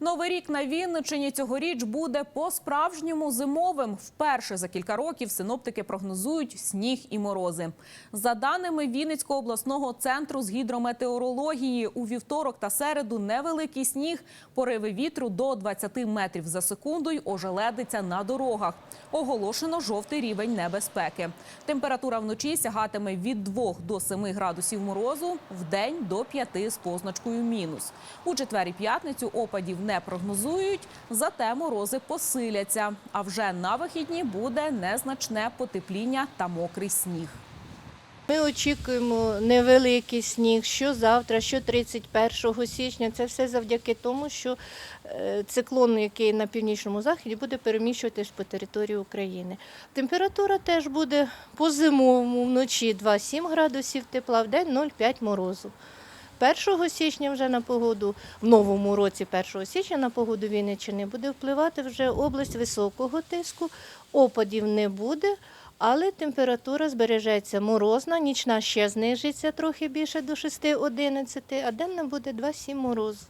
Новий рік на Вінниччині цьогоріч буде по-справжньому зимовим. Вперше за кілька років синоптики прогнозують сніг і морози. За даними Вінницького обласного центру з гідрометеорології, у вівторок та середу невеликий сніг, пориви вітру до 20 метрів за секунду й ожеледиться на дорогах. Оголошено жовтий рівень небезпеки. Температура вночі сягатиме від 2 до 7 градусів морозу, вдень до 5 з позначкою мінус. У четвер і п'ятницю опадів не прогнозують, зате морози посиляться. А вже на вихідні буде незначне потепління та мокрий сніг. Ми очікуємо невеликий сніг, що завтра, що 31 січня. Це все завдяки тому, що е, циклон, який на північному заході, буде переміщуватись по території України. Температура теж буде по зимовому вночі 2-7 градусів тепла, в день 0,5 морозу. 1 січня вже на погоду, в новому році 1 січня на погоду Вінниччини буде впливати вже область високого тиску, опадів не буде, але температура збережеться морозна, нічна ще знижиться трохи більше до 6-11, а денна буде 2-7 морозу.